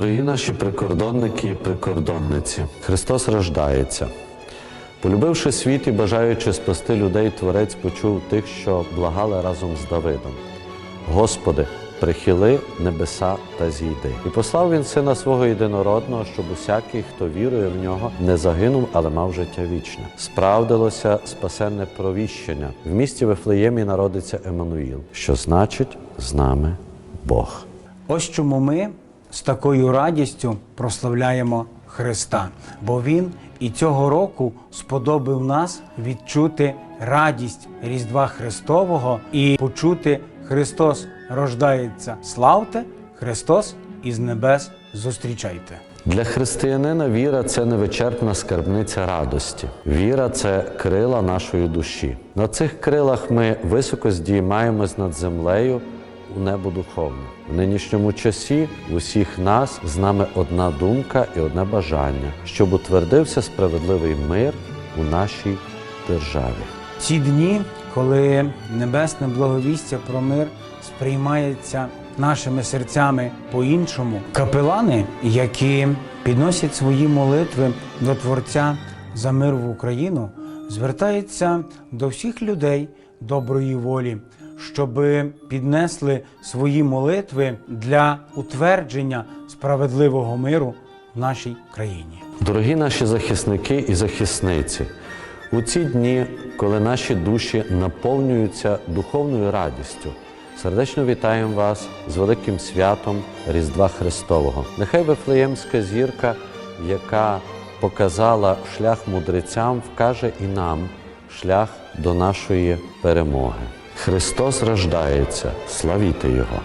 Дорогі наші прикордонники і прикордонниці, Христос рождається. Полюбивши світ і бажаючи спасти людей, Творець почув тих, що благали разом з Давидом. Господи, прихили небеса та зійди. І послав він сина свого єдинородного, щоб усякий, хто вірує в нього, не загинув, але мав життя вічне. Справдилося спасенне провіщення. В місті Вифлеємі народиться Еммануїл, що значить з нами Бог. Ось чому ми з такою радістю прославляємо Христа, бо Він і цього року сподобав нас відчути радість Різдва Христового і почути Христос рождається. Славте, Христос із небес зустрічайте. Для християнина віра це невичерпна скарбниця радості. Віра це крила нашої душі. На цих крилах ми високо здіймаємось над землею у небо духовне. В нинішньому часі усіх нас з нами одна думка і одне бажання, щоб утвердився справедливий мир у нашій державі. Ці дні, коли небесне благовістя про мир сприймається нашими серцями по-іншому, капелани, які підносять свої молитви до Творця за мир в Україну, звертаються до всіх людей доброї волі, щоб піднесли свої молитви для утвердження справедливого миру в нашій країні. Дорогі наші захисники і захисниці, у ці дні, коли наші душі наповнюються духовною радістю, сердечно вітаємо вас з великим святом Різдва Христового. Нехай Вифлеємська зірка, яка показала шлях мудрецям, вкаже і нам шлях до нашої перемоги. Христос рождається, славіте Його!